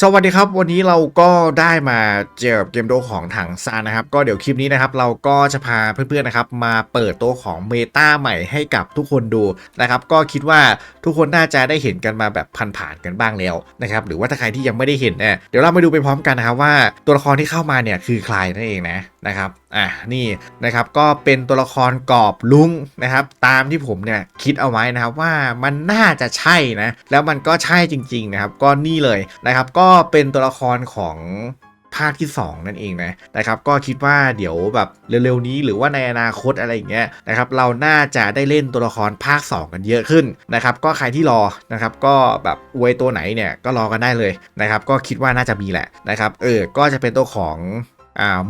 สวัสดีครับวันนี้เราก็ได้มาเจอกับเกมโดของถังซานนะครับ ก็เดี๋ยวคลิปนี้นะครับ เราก็จะพาเพื่อนๆนะครับ มาเปิดตัวของเมตาใหม่ให้กับทุกคนดูนะครับ ก็คิดว่าทุกคนน่าจะได้เห็นกันมาแบบผ่านๆกันบ้างแล้วนะครับ หรือว่าถ้าใครที่ยังไม่ได้เห็นเนี่ยเดี๋ยวเรามาดูไปพร้อมกันนะครับว่าตัวละครที่เข้ามาเนี่ยคือใครนั่นเองนะ นะครับอะนี่นะครับก็เป็นตัวละครกรอบลุงนะครับ ตามที่ผมเนี่ยคิดเอาไว้นะครับว่ามันน่าจะใช่นะแล้วมันก็ใช่จริงๆนะครับก็นี่เลยนะครับก็เป็นตัวละครของภาคที่ 2 นั่นเองนะนะครับก็คิดว่าเดี๋ยวแบบเร็วๆนี้หรือว่าในอนาคตอะไรอย่างเงี้ยนะครับเราน่าจะได้เล่นตัวละครภาค 2 กันเยอะขึ้นนะครับก็ใครที่รอนะครับก็แบบอวยตัวไหนเนี่ยก็รอกันได้เลยนะครับก็คิดว่าน่าจะมีแหละนะครับเออก็จะเป็นตัวของ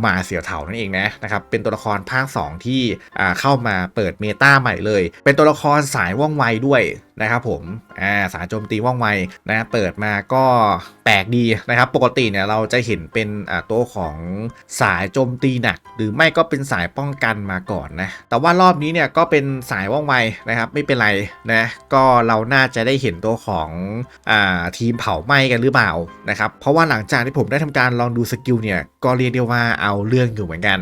มาเสี่ยวเถานั่นเองนะนะครับเป็นตัวละครภาค 2 ที่อ่าเข้ามาเปิดเมตาใหม่เลย เป็นตัวละครสายว่องไวด้วย นะครับผมอ่าสายโจมตีว่องไวนะเปิดมาก็แปลกดีนะครับปกติเนี่ยเราจะเห็นเป็นอ่าตัวของสายโจมตีหนัก หรือไม่ก็เป็นสายป้องกันมาก่อนนะแต่ว่ารอบนี้เนี่ยก็เป็นสายว่องไวนะครับไม่เป็นไรนะก็เราน่าจะได้เห็นตัวของอ่าทีมเผาไหม้กันหรือเปล่านะครับเพราะว่าหลังจากที่ผมได้ทำการลองดูสกิลเนี่ยก็เรียกได้ว่าเอาเรื่องอยู่เหมือนกัน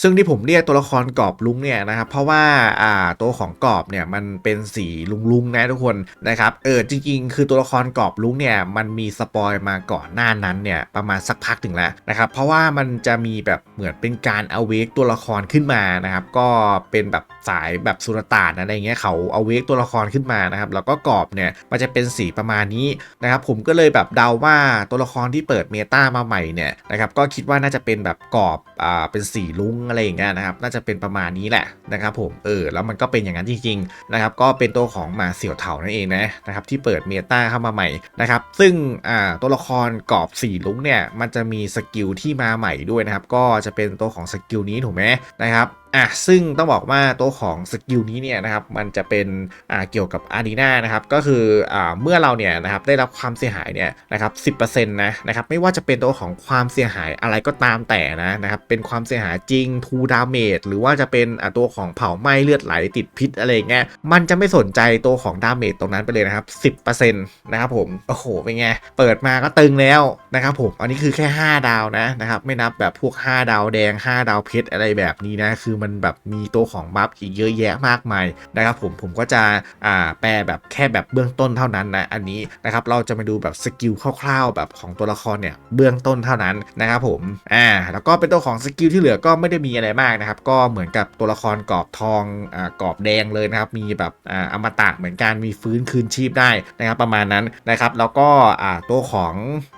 ซึ่งที่ผมเรียกตัวละครกรอบลุงเนี่ยนะครับเพราะว่าอ่าตัวของกรอบเนี่ยมันเป็นสีลุงลุงๆนะทุกคนนะครับเออจริงๆ คือตัวละครกรอบลุงเนี่ยมันมีสปอยมาก่อนหน้านั้นเนี่ยประมาณสักพักถึงแล้วนะครับเพราะว่ามันจะมีแบบเหมือนเป็นการเอาเวกตัวละครขึ้นมานะครับก็เป็นแบบสายแบบสุรต่านอะไรเงี้ยเขาเอาเวกตัวละครขึ้นมานะครับแล้วก็กรอบเนี่ยมันจะเป็นสีประมาณนี้นะครับผมก็เลยแบบเดาว่าตัวละครที่เปิดเมตามาใหม่เนี่ยนะครับก็คิดว่าน่าจะเป็นแบบกรอบอ่าเป็นสีลุงอะไรอย่างเงี้ยนะครับ น่าจะเป็นประมาณนี้แหละนะครับผมเออแล้วมันก็เป็นอย่างนั้นจริงๆนะครับก็เป็นตัวของหมาเสี่ยวเถานั่นเองนะนะครับที่เปิดเมตาเข้ามาใหม่นะครับซึ่งอ่าตัวละครกรอบสีลุงเนี่ยมันจะมีสกิลที่มาใหม่ด้วยนะครับก็จะเป็นตัวของสกิลนี้ถูกไหมนะครับ อะซึ่งต้องบอกว่าตัวของสกิลนี้เนี่ยนะครับมันจะเป็นอ่าเกี่ยวกับอารีนานะครับก็คืออ่าเมื่อเราเนี่ยนะครับได้รับความเสียหายเนี่ยนะครับ10%นะนะครับไม่ว่าจะเป็นตัวของความเสียหายอะไรก็ตามแต่นะนะครับเป็นความเสียหายจริงทูดาเมจหรือว่าจะเป็นอ่าตัวของเผาไหม้เลือดไหลติดพิษอะไรเงี้ยมันจะไม่สนใจตัวของดาเมจตรงนั้นไปเลยนะครับ 10%นะครับผมโอ้โหเป็นไงเปิดมาก็ตึงแล้วนะครับผมอันนี้คือแค่ 5 ดาวนะนะครับไม่นับแบบพวก 5 ดาวแดง 5 ดาวเพชรอะไรแบบนี้นะคือมันแบบมีตัวของบัฟอีกเยอะแยะมากมายนะครับผมผมก็จะอ่าแปลแบบแค่แบบเบื้องต้นเท่านั้นนะอันนี้นะครับเราจะมาดูแบบสกิลคร่าวๆ แบบของตัวละครเนี่ยเบื้องต้นเท่านั้นนะครับผมอ่าแล้วก็เป็นตัวของสกิลที่เหลือก็ไม่ได้มีอะไรมากนะครับก็เหมือนกับตัวละครกรอบทองอ่ากรอบแดงเลยนะครับมีแบบอ่าอมตะเหมือนกันมีฟื้นคืนชีพได้นะครับประมาณนั้นนะครับแล้วก็อ่าตัวของอ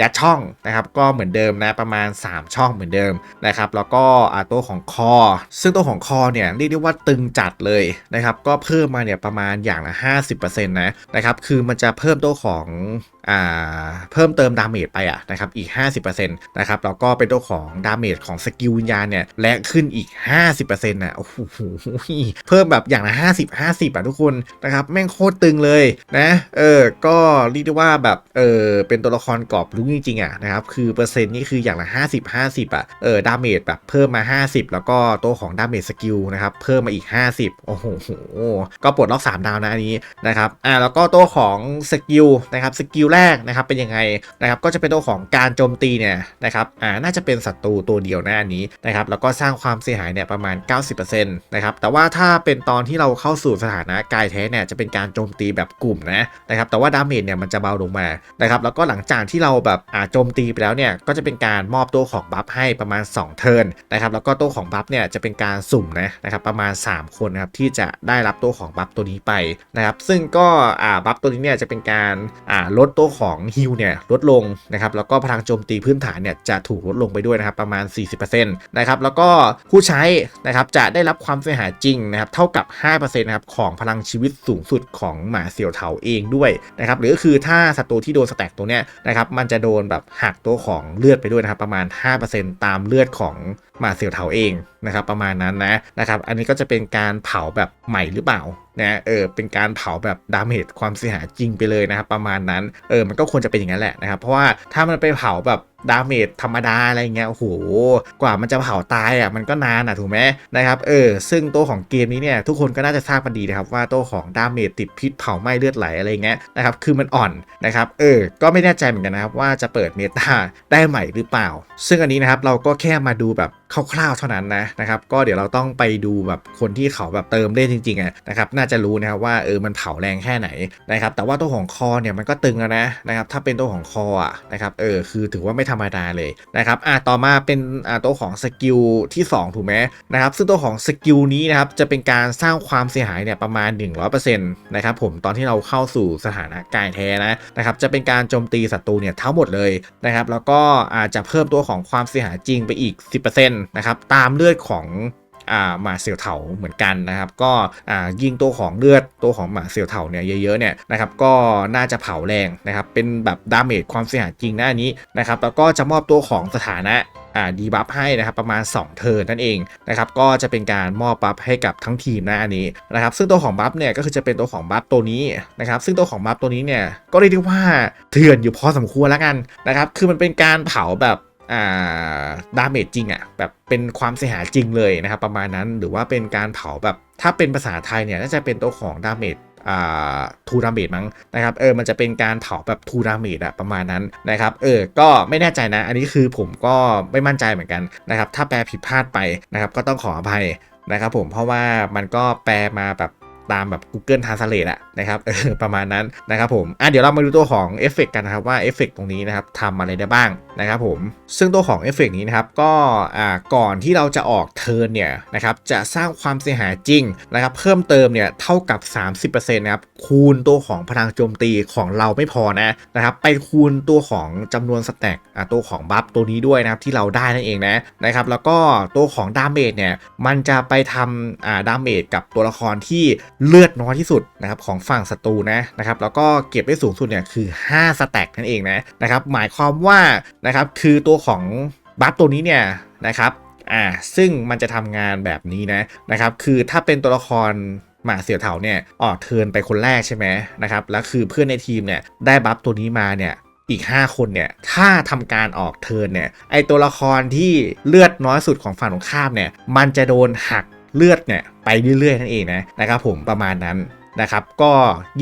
ยัดช่องนะครับก็เหมือนเดิมนะประมาณ 3 ช่องเหมือนเดิมนะครับแล้วก็อ่าตัวของคอ ซึ่งตัวของคอเนี่ยเรียกได้ว่าตึงจัดเลยนะครับก็เพิ่มมาเนี่ยประมาณอย่างละ 50%นะนะครับคือมันจะเพิ่มตัวของเพิ่มเติมดาเมจไปอะนะครับอีก 50%นะครับแล้วก็เป็นตัวของดาเมจของสกิลวิญญาณเนี่ยและขึ้นอีก 50%นะโอ้โหเพิ่มแบบอย่างละ50 50 อะทุกคนนะครับแม่งโคตรตึงเลยนะเออก็เรียกได้ว่าแบบเออเป็นตัวละครกรอบรู้จริงๆอะนะครับคือเปอร์เซ็นต์นี่คืออย่างละ 50 50 อะเออดาเมจแบบเพิ่มมา 50 แล้วก็ตัวของดาเมจสกิลนะครับเพิ่มมาอีก 50 โอ้โหก็ปลดล็อก 3 ดาวนะอันนี้นะครับอ่าแล้วก็ตัวของสกิลนะครับสกิลแรกนะครับเป็นยังไงนะครับก็จะเป็นตัวของการโจมตีเนี่ยนะครับอ่าน่าจะเป็นศัตรูตัวเดียวนะอันนี้นะครับแล้วก็สร้างความเสียหายเนี่ยประมาณ 90%นะครับแต่ว่าถ้าเป็นตอนที่เราเข้าสู่สถานะกายแท้เนี่ยจะเป็นการโจมตีแบบกลุ่มนะนะครับแต่ว่าดาเมจเนี่ยมันจะเบาลงมานะครับแล้วก็หลังจากที่เราแบบอ่าโจมตีไปแล้วเนี่ยก็จะเป็นการมอบตัวของบัฟให้ประมาณ 2 เทิร์นนะครับแล้วก็ตัวของบัฟเนี่ยจะเป็นการสุ่มนะนะครับประมาณ 3 คนนะครับที่จะได้รับตัวของบัฟตัวนี้ไปนะครับซึ่งก็อ่าบัฟตัวนี้เนี่ยจะเป็นการอ่าลดตัวของฮิลเนี่ยลดลงนะครับแล้วก็พลังโจมตีพื้นฐานเนี่ยจะถูกลดลงไปด้วยนะครับประมาณ 40%นะครับแล้วก็ผู้ใช้นะครับจะได้รับความเสียหายจริงนะครับเท่ากับ 5%นะครับของพลังชีวิตสูงสุดของหมาเสี่ยวเถาเองด้วยนะครับหรือก็คือถ้าศัตรูที่โดนสแต็กตัวเนี้ยนะครับมันจะโดนแบบหักตัวของเลือดไปด้วยนะครับประมาณ 5%ตามเลือดของหมาเสี่ยวเถาเอง นะครับประมาณนั้นนะนะครับอันนี้ก็จะเป็นการเผาแบบใหม่หรือเปล่านะเออเป็นการเผาแบบดาเมจความเสียหายจริงไปเลยนะครับประมาณนั้นเออมันก็ควรจะเป็นอย่างนั้นแหละนะครับเพราะว่าถ้ามันไปเผาแบบ ดาเมจธรรมดาอะไรเงี้ยโอ้โหกว่ามันจะเผาตายอะมันก็นานอะถูกไหมนะครับเออซึ่งตัวของเกมนี้เนี่ยทุกคนก็น่าจะทราบกันดีนะครับว่าตัวของดาเมจติดพิษเผาไหม้เลือดไหลอะไรเงี้ยนะครับคือมันอ่อนนะครับเออก็ไม่แน่ใจเหมือนกันนะครับว่าจะเปิดเมตาได้ใหม่หรือเปล่า ซึ่งอันนี้นะครับเราก็แค่มาดูแบบคร่าวๆเท่านั้นนะนะครับก็เดี๋ยวเราต้องไปดูแบบคนที่เขาแบบเติมเล่นจริงๆอะนะครับน่าจะรู้นะครับว่าเออมันเผาแรงแค่ไหนนะครับแต่ว่าตัวของคอเนี่ยมันก็ตึงแล้วนะนะครับถ้าเป็นตัวของคออะนะครับเออคือถือว่าไม่ธรรมดาเลยนะครับอ่าต่อมาเป็นอ่าตัวของสกิลที่ 2 ถูกไหมนะครับซึ่งตัวของสกิลนี้นะครับจะเป็นการสร้างความเสียหายเนี่ยประมาณ 100%นะครับผมตอนที่เราเข้าสู่สถานะกายแท้นะนะครับจะเป็นการโจมตีศัตรูเนี่ยทั้งหมดเลยนะครับแล้วก็อาจจะเพิ่มตัวของความเสียหายจริงไปอีก 10%นะครับตามเลือดของ มาเสี่ยวเถาเหมือนกันนะครับ ก็ยิงตัวของเลือดตัวของหมาเสี่ยวเถาเนี่ยเยอะๆเนี่ยนะครับก็น่าจะเผาแรงนะครับเป็นแบบดาเมจความเสียหายจริงนะอันนี้นะครับแล้วก็จะมอบตัวของสถานะอ่าดีบัฟให้นะครับประมาณ 2 เทิร์นนั่นเองนะครับก็จะเป็นการมอบบัฟให้กับทั้งทีมนะอันนี้นะครับซึ่งตัวของบัฟเนี่ยก็คือจะเป็นตัวของบัฟตัวนี้นะครับซึ่งตัวของบัฟตัวนี้เนี่ยก็เรียกได้ว่าเถื่อนอยู่พอสมควรแล้วกันนะครับคือมันเป็นการเผาแบบ ดาเมจจริงอะ่ะแบบเป็นความเสียหายจริงเลยนะครับประมาณนั้นหรือว่าเป็นการเผาแบบถ้าเป็นภาษาไทยเนี่ยน่าจะเป็นตัวของดาเมจอ่าทูดาเมจมั้งนะครับเออมันจะเป็นการเผาแบบทูดาเมจอะประมาณนั้นนะครับเออก็ไม่แน่ใจนะ อันนี้คือผมก็ไม่มั่นใจเหมือนกันนะครับถ้าแปลผิดพลาดไปนะครับก็ต้องขออภัยนะครับผมเพราะว่ามันก็แปลมาแบบ ตามแบบ Google Translate อะนะครับออประมาณนั้นนะครับผมอะเดี๋ยวเรามาดูตัวของเอฟเฟกกันนะครับว่าเอฟเฟกตรงนี้นะครับทำอะไรได้บ้างนะครับผมซึ่งตัวของเอฟเฟกนี้นะครับก็อ่าก่อนที่เราจะออกเทิร์นเนี่ยนะครับจะสร้างความเสียหายจริงนะครับเพิ่มเติมเนี่ยเท่ากับ 30%นะครับคูณตัวของพลังโจมตีของเราไม่พอนะนะครับไปคูณตัวของจำนวนสแต็กอ่าตัวของบัฟตัวนี้ด้วยนะครับที่เราได้นั่นเองนะนะครับแล้วก็ตัวของดาเมจเนี่ยมันจะไปทำอ่าดาเมจกับตัวละครที่เลือดน้อยที่สุดนะครับของฝั่งศัตรูนะนะครับแล้วก็เก็บได้สูงสุดเนี่ยคือ 5 สแต็กนั่นเองนะนะครับหมายความว่านะครับคือตัวของบัฟตัวนี้เนี่ยนะครับอ่าซึ่งมันจะทำงานแบบนี้นะนะครับคือถ้าเป็นตัวละครหมาเสี่ยวเถาเนี่ยออกเทินไปคนแรกใช่ไหมนะครับแล้วคือเพื่อนในทีมเนี่ยได้บัฟตัวนี้มาเนี่ยอีก 5 คนเนี่ย ถ้าทำการออกเทินเนี่ย ไอตัวละครที่เลือดน้อยสุดของฝั่งตรงข้ามเนี่ย มันจะโดนหัก เลือดเนี่ยไปเรื่อยๆนั่นเองนะนะครับผมประมาณนั้นนะครับก็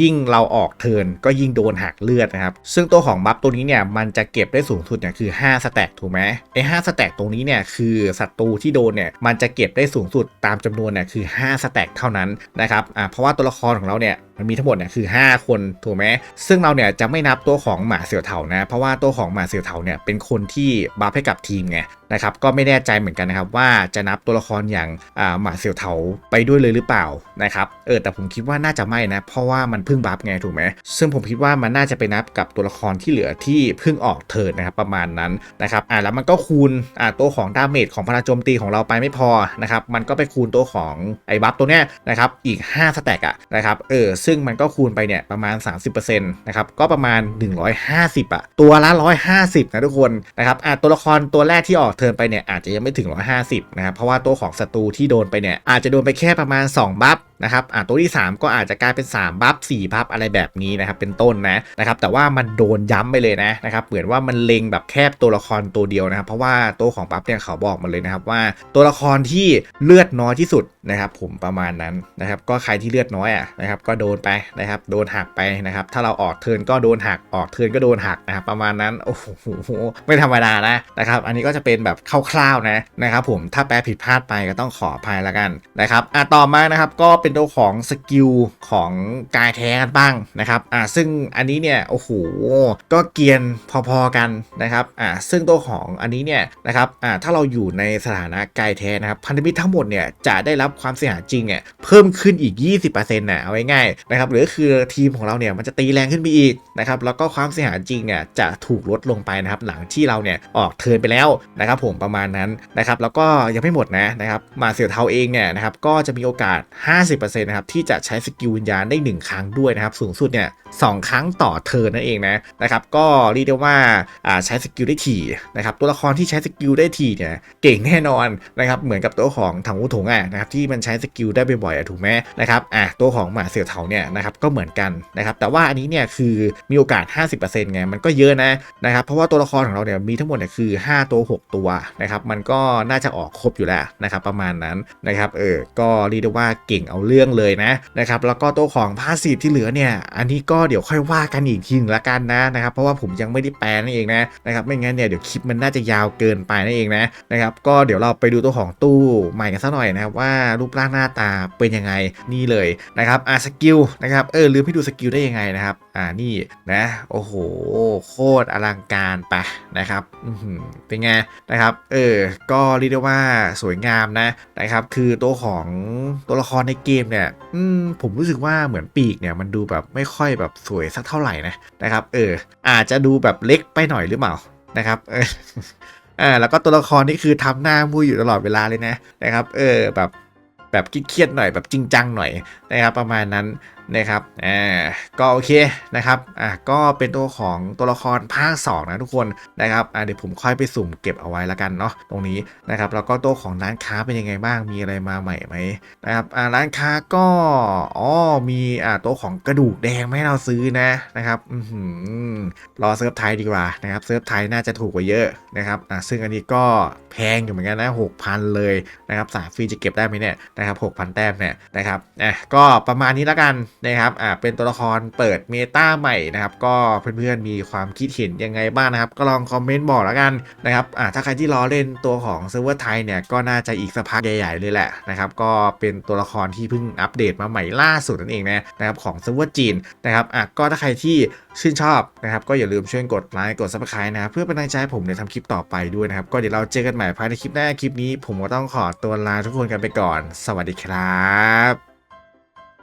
ยิ่งเราออกเทินก็ยิ่งโดนหักเลือดนะครับ ซึ่งตัวของบัฟตัวนี้เนี่ยมันจะเก็บได้สูงสุดเนี่ยคือ5สแต็กถูกไหมไอ้5สแต็กตรงนี้เนี่ยคือศัตรูที่โดนเนี่ยมันจะเก็บได้สูงสุดตามจำนวนเนี่ยคือ5สแต็กเท่านั้นนะครับอ่าเพราะว่าตัวละครของเราเนี่ย มันมีทั้งหมดเนี่ยคือ 5 คนถูกไหมซึ่งเราเนี่ยจะไม่นับตัวของหมาเสี่ยวเถานะเพราะว่าตัวของหมาเสี่ยวเถาเนี่ยเป็นคนที่บัฟให้กับทีมไงนะครับก็ไม่แน่ใจเหมือนกันนะครับว่าจะนับตัวละครอย่างาหมาเสี่ยวเถาไปด้วยเลยหรือเปล่านะครับเออแต่ผมคิดว่าน่าจะไม่นะ เพราะว่ามันเพิ่งบัฟไงถูกไหมซึ่งผมคิดว่ามันน่าจะไปนับกับตัวละครที่เหลือที่เพิ่งออกเทิร์นนะครับประมาณนั้นนะครับอ่าแล้วมันก็คูณอ่าตัวของดาเมจของพลังโจมตีของเราไปไม่พอนะครับมันก็ไปคูณตัวของไอ้บัฟตัวเนี้ยนะครับอีก5สแต็กอะนะครับเออซึ่งมันก็คูณไปเนี่ยประมาณ 30%นะครับก็ประมาณ 150อะตัวละ 150 นะทุกคนนะครับอ่าตัวละครตัวแรกที่ออกเทิร์นไปเนี่ยอาจจะยังไม่ถึง 150 นะครับเพราะว่าตัวของศัตรูที่โดนไปเนี่ยอาจจะโดนไปแค่ประมาณ 2 บัฟ นะครับอ่าตัวที่ 3 ก็อาจจะกลายเป็น3บัฟ4บัฟอะไรแบบนี้นะครับเป็นต้นนะนะครับแต่ว่ามันโดนย้ำไปเลยนะนะครับเหมือนว่ามันเล็งแบบแคบตัวละครตัวเดียวนะครับ เพราะว่าตัวของบัฟเนี่ยเขาบอกมาเลยนะครับว่าตัวละครที่เลือดน้อยที่สุดนะครับผมประมาณนั้นนะครับก็ใครที่เลือดน้อยอะนะครับก็โดนไปนะครับโดนหักไปนะครับถ้าเราออกเทินก็โดนหักออกเทินก็โดนหักนะครับประมาณนั้นโอ้โหไม่ธรรมดานะนะครับอันนี้ก็จะเป็นแบบคร่าวๆนะนะครับผมถ้าแปลผิดพลาดไปก็ต้องขออภัยละกันนะครับอะต่อมานะครับก็เป็นตัวของสกิลของกายแท้กันบ้างนะครับอะซึ่งอันนี้เนี่ยโอ้โหก็เกียนพอๆกันนะครับอะซึ่งตัวของอันนี้เนี่ยนะครับอะถ้าเราอยู่ในสถานะกายแท้นะครับพันธมิตรทั้งหมดเนี่ยจะได้รับความเสียหายจริงเนี่ยเพิ่มขึ้นอีก 20%นะเอาง่ายๆนะครับหรือคือทีมของเราเนี่ยมันจะตีแรงขึ้นไปอีกนะครับแล้วก็ความเสียหายจริงเนี่ยจะถูกลดลงไปนะครับหลังที่เราเนี่ยออกเทินไปแล้วนะครับผมประมาณนั้นนะครับแล้วก็ยังไม่หมดนะนะครับมาเสี่ยวเทาเองเนี่ยนะครับก็จะมีโอกาส 50นะครับที่จะใช้สกิลวิญญาณได้ 1 ครั้งด้วยนะครับ สูงสุดเนี่ยสองครั้งต่อเทิร์นนั่นเองนะนะครับก็เรียกได้ว่าอ่าใช้สกิลได้ถี่นะครับตัวละครที่ใช้สกิลได้ถี่เนี่ยเก่งแน่นอนนะครับเหมือนกับตัวของถังหูถงอะนะครับที่มันใช้สกิลได้บ่อยๆอะถูกไหมนะครับอะตัวของหมาเสี่ยวเถาเนี่ยนะครับก็เหมือนกันนะครับแต่ว่าอันนี้เนี่ยคือมีโอกาส 50%ไงมันก็เยอะนะนะครับเพราะว่าตัวละครของเราเนี่ยมีทั้งหมดเนี่ยคือ 5 ตัว 6 ตัวนะครับมันก็น่าจะออกครบอยู่แล้วนะครับประมาณนั้นนะครับเออก็เรียกได้ว่าเก่งเอาเรื่องเลยนะนะครับแล้วก็ตัวของพาสีที่เหลือเนี่ยอันนี้ก็เดี๋ยวค่อยว่ากันอีกทีหนึงละกันนะนะครับเพราะว่าผมยังไม่ได้แปลนั่นเองนะนะครับไม่งั้นเนี่ยเดี๋ยวคลิปมันน่าจะยาวเกินไปนั่นเองนะนะครับก็เดี๋ยวเราไปดูตัวของตู้ใหม่กันสักหน่อยนะครับว่ารูปร่างหน้าตาเป็นยังไงนี่เลยนะครับอ่าสกิลนะครับเออลืมให้ดูสกิลได้ยังไงนะครับอ่านี่นะโอ้โหโคตรอลังการไปนะครับเป็นไงนะครับเออก็เรียกได้ว่าสวยงามนะนะครับ คือตัวของตัวละครในเกมเนี่ยอืผมรู้สึกว่าเหมือนปีกเนี่ยมันดูแบบไม่ค่อยแบบสวยสักเท่าไหร่นะนะครับ เออ อาจจะดูแบบเล็กไปหน่อยหรือเปล่านะครับเอออ่าแล้วก็ตัวละครนี่คือทำหน้ามุยอยู่ตลอดเวลาเลยนะนะครับ เออแบบแบบเครียดๆหน่อยแบบจริงจังหน่อย นะครับประมาณนั้นนะครับอ่าก็โอเคนะครับอ่าก็เป็นตัวของตัวละครภาค2นะทุกคนนะครับอ่าเดี๋ยวผมค่อยไปสุ่มเก็บเอาไว้ละกันเนาะตรงนี้นะครับแล้วก็ตัวของร้านค้าเป็นยังไงบ้างมีอะไรมาใหม่ไหมนะครับอ่าร้านค้าก็อ๋อมีอ่าตัวของกระดูกแดงไม่ให้เราซื้อนะนะครับอือหือรอเซิร์ฟไทยดีกว่านะครับเซิร์ฟไทยน่าจะถูกกว่าเยอะนะครับอะซึ่งอันนี้ก็แพงอยู่เหมือนกันนะ6,000เลยนะครับสายฟรีจะเก็บได้ไหมเนี่ยนะครับ6,000แต้มเนี่ยนะครับอะก็็ประมาณนี้แล้วกันนะครับอะเป็นตัวละครเปิดเมตาใหม่นะครับ ก็เพื่อนๆมีความคิดเห็นยังไงบ้างนะครับ ก็ลองคอมเมนต์บอกแล้วกันนะครับอะถ้าใครที่รอเล่นตัวของเซิร์ฟเวอร์ไทยเนี่ยก็น่าจะอีกสักพักใหญ่ๆเลยแหละนะครับก็เป็นตัวละครที่เพิ่งอัปเดตมาใหม่ล่าสุดนั่นเองนะนะครับของเซิร์ฟเวอร์จีนนะครับอะก็ถ้าใครที่ชื่นชอบนะครับก็อย่าลืมช่วยกดไลค์กด subscribe นะครับเพื่อเป็นกำลังใจให้ผมในทำคลิปต่อไปด้วยนะครับ ก็เดี๋ยวเราเจอกันใหม่ภายในคลิปหน้าคลิปนี้ ผมก็ต้องขอตัวลาทุกคนกันไปก่อน สวัสดีครับ